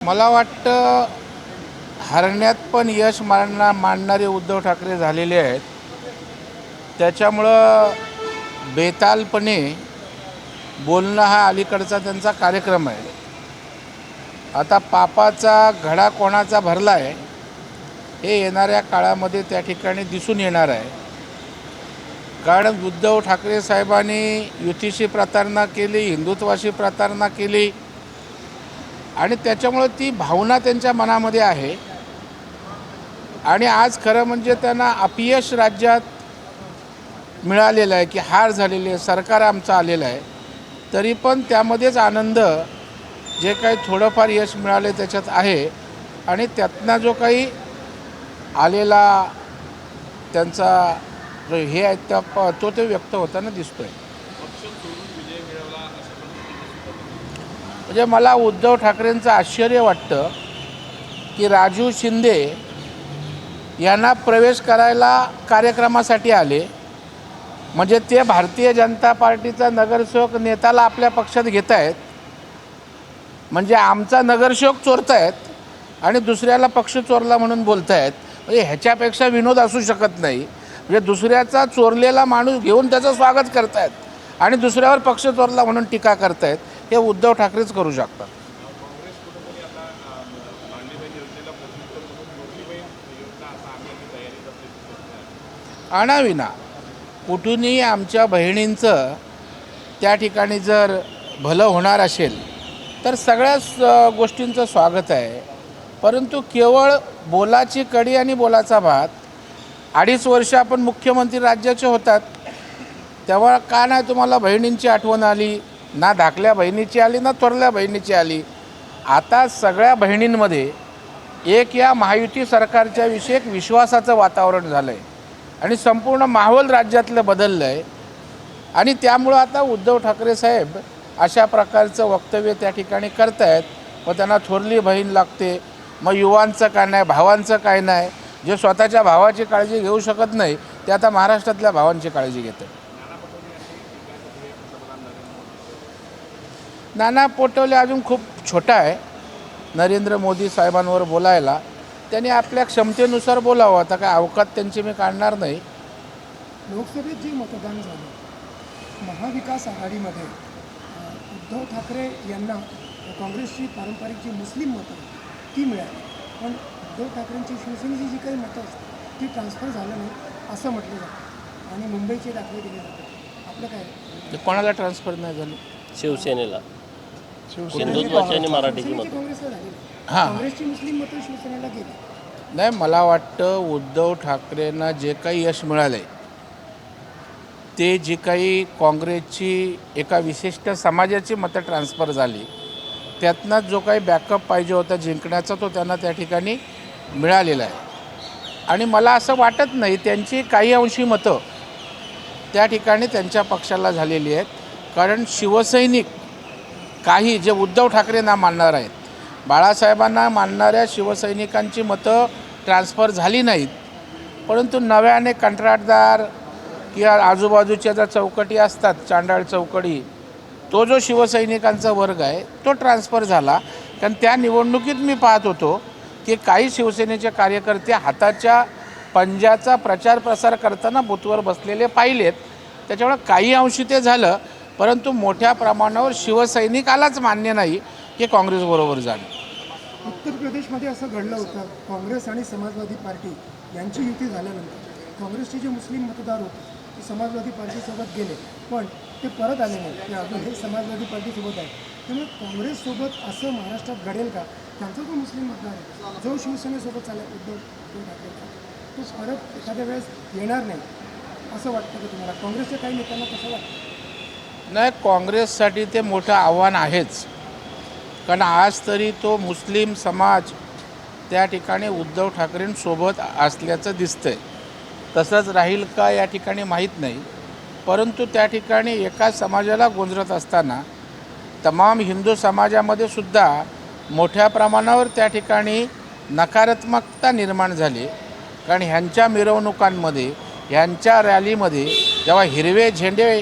मला वाटतं हरण्यात पण यश मानना मांडणारे उद्धव ठाकरे झालेले आहेत. त्याच्यामुळं बेतालपणे बोलणं हा अलीकडचा त्यांचा कार्यक्रम आहे. आता पापाचा घडा कोणाचा भरला आहे हे येणाऱ्या काळामध्ये त्या ठिकाणी दिसून येणार आहे. कारण उद्धव ठाकरे साहेबांनी युतीशी प्रतारणा केली हिंदुत्वाशी प्रतारणा केली आणि त्याच्यामुळं ती भावना त्यांच्या मनामध्ये आहे. आणि आज खरं म्हणजे त्यांना अपयश राज्यात मिळालेलं आहे की हार झालेली आहे सरकार आमचं आलेलं आहे. तरी पण त्यामध्येच आनंद जे काही थोडंफार यश मिळाले त्याच्यात आहे. आणि त्यातनं जो काही आलेला त्यांचा जो हे आहे त्या प- तो ते व्यक्त होताना दिसतो आहे म्हणजे मला उद्धव ठाकरेंचं आश्चर्य वाटतं की राजू शिंदे यांना प्रवेश करायला कार्यक्रमासाठी आले. म्हणजे ते भारतीय जनता पार्टीचा नगरसेवक नेत्याला आपल्या पक्षात घेत आहेत म्हणजे आमचा नगरसेवक आहेत आणि दुसऱ्याला पक्ष चोरला म्हणून बोलतायत. म्हणजे ह्याच्यापेक्षा विनोद असू शकत नाही. म्हणजे दुसऱ्याचा चोरलेला माणूस घेऊन त्याचं स्वागत करतायत आणि दुसऱ्यावर पक्ष चोरला म्हणून टीका करतायत. हे उद्धव ठाकरेच करू शकतात. आणावी ना. कुठूनही आमच्या बहिणींचं त्या ठिकाणी जर भलं होणार असेल तर सगळ्याच गोष्टींचं स्वागत आहे. परंतु केवळ बोलाची कडी आणि बोलाचा भात अडीच वर्ष आपण मुख्यमंत्री राज्याचे होतात तेव्हा का नाही तुम्हाला बहिणींची आठवण आली? ना धाकल्या बहिणीची आली ना थोरल्या बहिणीची आली. आता सगळ्या बहिणींमध्ये एक या महायुती सरकारच्या विषयी एक विश्वासाचं वातावरण झालं आहे आणि संपूर्ण माहोल राज्यातलं बदललं आहे आणि त्यामुळं आता उद्धव ठाकरे साहेब अशा प्रकारचं वक्तव्य त्या ठिकाणी करतायत. मग त्यांना थोरली बहीण लागते. मग युवांचं काय नाही भावांचं काय नाही. जे स्वतःच्या भावाची काळजी घेऊ शकत नाही ते आता महाराष्ट्रातल्या भावांची काळजी घेतात. नाना पोटवले अजून खूप छोटा आहे. नरेंद्र मोदी साहेबांवर बोलायला. त्यांनी आपल्या क्षमतेनुसार बोलावं. आता काय अवकात त्यांची मी काढणार नाही. लोकसभेत जे मतदान झालं महाविकास आघाडीमध्ये उद्धव ठाकरे यांना काँग्रेसची पारंपरिक जी मुस्लिम मतं ती मिळाली. पण उद्धव ठाकरेंची शिवसेनेची जी काही मतं असतात ती ट्रान्सफर झालं नाही असं म्हटलं जातं. आणि मुंबईचे दाखले दिले जातात. आपलं काय? कोणाला ट्रान्सफर नाही झालं? शिवसेनेला. हिंदुत्वाची आणि मराठीची शिवसेनेची मतं. काँग्रेसला झाली. हां. काँग्रेसची मुस्लिम मतं शिवसेनेला गेली. नाही मला वाटतं उद्धव ठाकरेंना जे काही यश मिळालं आहे ते जी काही काँग्रेसची एका विशिष्ट समाजाची मतं ट्रान्सफर झाली त्यातनं जो काही बॅकअप पाहिजे होता जिंकण्याचा तो त्यांना त्या ठिकाणी मिळालेला आहे. आणि मला असं वाटत नाही त्यांची काही अंशी मतं त्या ठिकाणी त्यांच्या पक्षाला झालेली आहेत. कारण शिवसैनिक काही जे उद्धव ठाकरेंना मानणार आहेत. बाळासाहेबांना मानणाऱ्या शिवसैनिकांची मतं ट्रान्सफर झाली नाहीत. परंतु नव्याने कंत्राटदार किंवा आजूबाजूच्या ज्या चौकटी असतात चांडाळ चौकडी तो जो शिवसैनिकांचा वर्ग आहे तो ट्रान्सफर झाला. कारण त्या निवडणुकीत मी पाहत होतो की काही शिवसेनेचे कार्यकर्ते हाताच्या पंजाचा प्रचार प्रसार करताना बुथवर बसलेले पाहिलेत. त्याच्यामुळे काही अंशी ते झालं. परंतु मोठ्या प्रमाणावर शिवसैनिकालाच मान्य नाही की काँग्रेसबरोबर जाणे उत्तर प्रदेशमध्ये असं घडलं होतं. काँग्रेस आणि समाजवादी पार्टी यांची युती झाल्यानंतर काँग्रेसचे जे मुस्लिम मतदार होते ते समाजवादी पार्टीसोबत गेले. पण ते परत आले नाही. ते अजून हे समाजवादी पार्टीसोबत आहे. त्यामुळे काँग्रेससोबत असं महाराष्ट्रात घडेल का? त्यांचा जो मुस्लिम मतदार आहे जो शिवसेनेसोबत चालला उद्धव उद्धव तो परत एखाद्या वेळेस येणार नाही. असं वाटतं का तुम्हाला? काँग्रेसच्या काही नेत्यांना कसं वाटतं? नाही काँग्रेससाठी ते मोठं आव्हान आहेच. कारण आज तरी तो मुस्लिम समाज त्या ठिकाणी उद्धव ठाकरेंसोबत असल्याचं दिसतंय. तसंच राहील का या ठिकाणी माहीत नाही. परंतु त्या ठिकाणी एका समाजाला गोंजरत असताना तमाम हिंदू समाजामध्ये सुद्धा मोठ्या प्रमाणावर त्या ठिकाणी नकारात्मकता निर्माण झाली. कारण ह्यांच्या मिरवणुकांमध्ये ह्यांच्या रॅलीमध्ये जेव्हा हिरवे झेंडे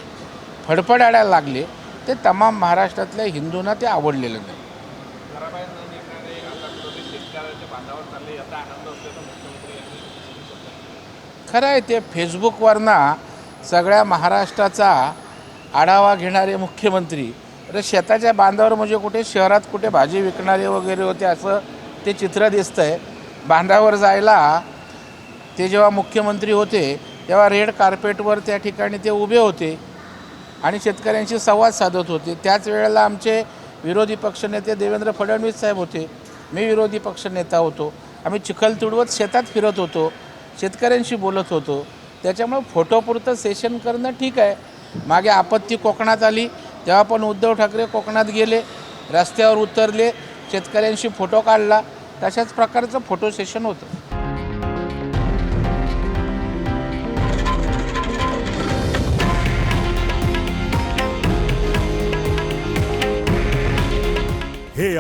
फडफडायला लागले ते तमाम महाराष्ट्रातल्या हिंदूंना ते आवडलेलं नाही. खरं आहे ते फेसबुकवरनं सगळ्या महाराष्ट्राचा आढावा घेणारे मुख्यमंत्री अरे शेताच्या बांधावर म्हणजे कुठे शहरात कुठे भाजी विकणारे वगैरे होते असं ते चित्र दिसतं आहे बांधावर जायला ते जेव्हा मुख्यमंत्री होते तेव्हा रेड कार्पेटवर त्या ठिकाणी ते उभे होते. आणि शेतकऱ्यांशी संवाद साधत होते. त्याच वेळेला आमचे विरोधी पक्षनेते देवेंद्र फडणवीस साहेब होते. मी विरोधी पक्षनेता होतो. आम्ही चिखल तुडवत शेतात फिरत होतो. शेतकऱ्यांशी बोलत होतो. त्याच्यामुळे फोटोपुरतं सेशन करणं ठीक आहे. मागे आपत्ती कोकणात आली. तेव्हा पण उद्धव ठाकरे कोकणात गेले. रस्त्यावर उतरले. शेतकऱ्यांशी फोटो काढला. तशाच प्रकारचं फोटो सेशन होतं.